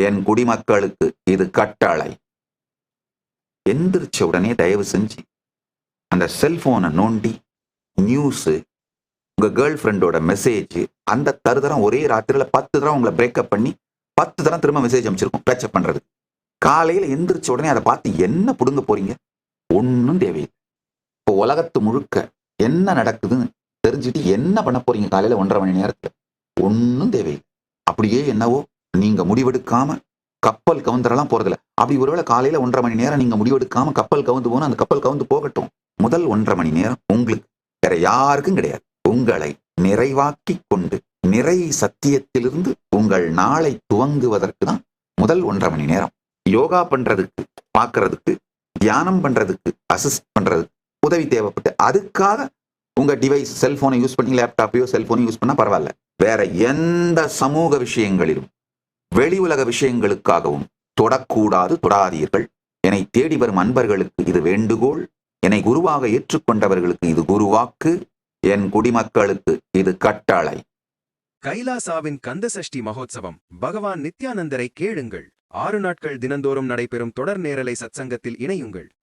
என் குடிமக்களுக்கு இது கட்டளை. எந்திரிச்ச உடனே தயவு செஞ்சு அந்த செல்போனை நோண்டி நியூஸு உங்கள் கேர்ள் ஃப்ரெண்டோட மெசேஜ் அந்த தருதரம் ஒரே ராத்திரியில் பத்து தடவை உங்களை பிரேக்கப் பண்ணி பத்து தடவை திரும்ப மெசேஜ் அமைச்சிருக்கும் பேச்சப் பண்ணுறது காலையில் எந்திரிச்ச உடனே அதை பார்த்து என்ன பிடுங்க போறீங்க? ஒன்றும் தேவையில்லை. இப்போ உலகத்து முழுக்க என்ன நடக்குதுன்னு தெரிஞ்சுட்டு என்ன பண்ண போறீங்க காலையில் ஒன்றரை மணி நேரத்தில்? ஒன்றும் தேவையில்லை. அப்படியே என்னவோ நீங்க முடிவெடுக்காம கப்பல் கவுந்தரெல்லாம் போறதில்ல. அப்படி ஒருவேளை காலையில ஒன்றரை மணி நேரம் நீங்க முடிவெடுக்காம கப்பல் கவுந்து போனா அந்த கப்பல் கவுந்து போகட்டும். முதல் ஒன்றரை மணி நேரம் உங்களுக்கு வேற யாருக்கும் கிடையாது. உங்களை நிறைவாக்கி கொண்டு நிறை சத்தியத்திலிருந்து உங்கள் நாளை துவங்குவதற்கு தான் முதல் ஒன்றரை மணி நேரம். யோகா பண்றதுக்கு பார்க்கறதுக்கு தியானம் பண்றதுக்கு அசிஸ்ட் பண்றதுக்கு உதவி தேவைப்பட்டு அதுக்காக உங்க டிவைஸ் செல்போனை யூஸ் பண்ணி லேப்டாப்பையோ செல்போனையும் யூஸ் பண்ணா பரவாயில்ல. வேற எந்த சமூக விஷயங்களிலும் வெளி உலக விஷயங்களுக்காகவும் தொடக்கூடாது தொடாதீர்கள். என்னை தேடி வரும் அன்பர்களுக்கு இது வேண்டுகோள். என்னை குருவாக ஏற்றுக்கொண்டவர்களுக்கு இது குருவாக்கு. என் குடிமக்களுக்கு இது கட்டளை. கைலாசாவின் கந்தசஷ்டி மகோத்சவம். பகவான் நித்யானந்தரை கேளுங்கள். ஆறு நாட்கள் தினந்தோறும் நடைபெறும் தொடர் நேரலை சத்சங்கத்தில் இணையுங்கள்.